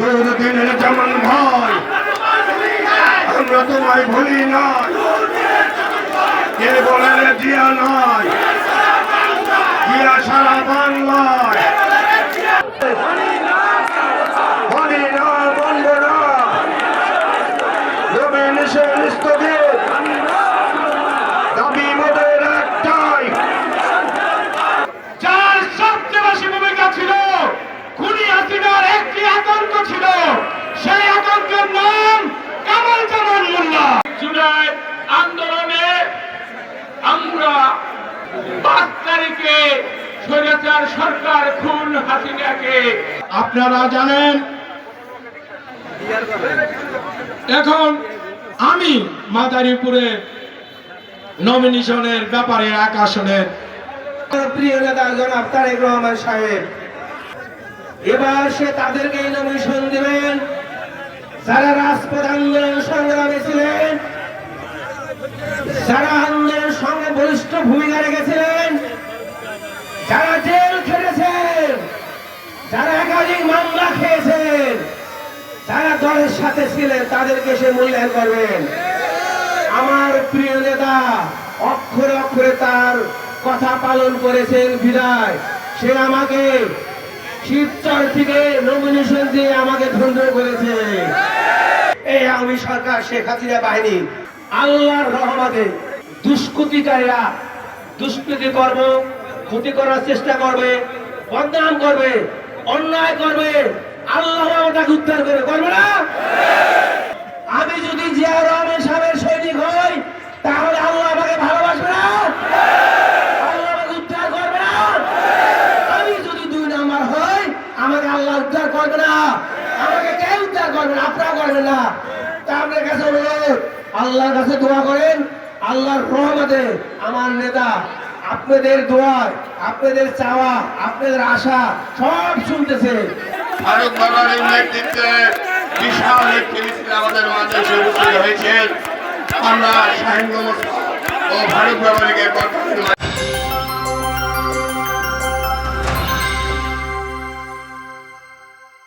তোর দিনের যেমন ভয় আমরা তোমায় ভুলি নাই। কে বলেন জিয়া নয় আন্দোলনে আমরা পাঁচ তারিখে স্বৈরাচার সরকার খুন হাসিনাকে আপনারা জানেন এখন আমি মাদারীপুরে নমিনেশনের ব্যাপারে এক আসনের প্রিয় নেতা জনাব তারেক রহমান সাহেব এবার সে তাদেরকেই নমিশন দিবেন। যারা রাজপথ আন্দোলন সংগ্রামে ছিলেন যারা আন্দোলনের সঙ্গে বলিষ্ঠ ভূমিকা রেখেছিলেন। যারা জেল খেটেছেন, যারা একাধিক মামলা খেয়েছেন, যারা দলের সাথে ছিলেন, তাদেরকে সে মূল্যায়ন করবেন। আমার প্রিয় নেতা, অক্ষরে অক্ষরে তার কথা পালন করেছেন বিদায়। সে আমাকে শিবচর থেকে নমিনেশন দিয়ে আমাকে ধন্য করেছে। এই আমি সরকার, শেখ হাসিনা বাহিনী আল্লাহর রহমতে দুষ্কৃতিকারীরা দুষ্কৃতি করব, ক্ষতি করার চেষ্টা করবে, বদনাম করবে, অন্যায় করবে আল্লাহ আমাকে উদ্ধার করে করবে না? আমি যদি জিয়া রহমান সাহেবের সৈনিক হই, তাহলে আল্লাহ আমাকে ভালোবাসবে না? আল্লাহ আমাকে উদ্ধার করবে না? আমি যদি দুই নাম্বার হই, আমাকে আল্লাহ উদ্ধার করবে না? আমাকে কে উদ্ধার করবে না? আপনারা করবেন না। তা আপনার কাছে আল্লাহর কাছে দোয়া করেন, আল্লাহর রহমতে আমার নেতা, আপনাদের দোয়ার আপনাদের চাওয়া, আপনাদের আশা সব শুনতেছে। ফারুক বাবার নেতৃত্বে বিশাল একটি মিছিল আমাদের মাঝে উপস্থিত হয়েছে। আমরা শাহিন ও ফারুক বাবাকে কথা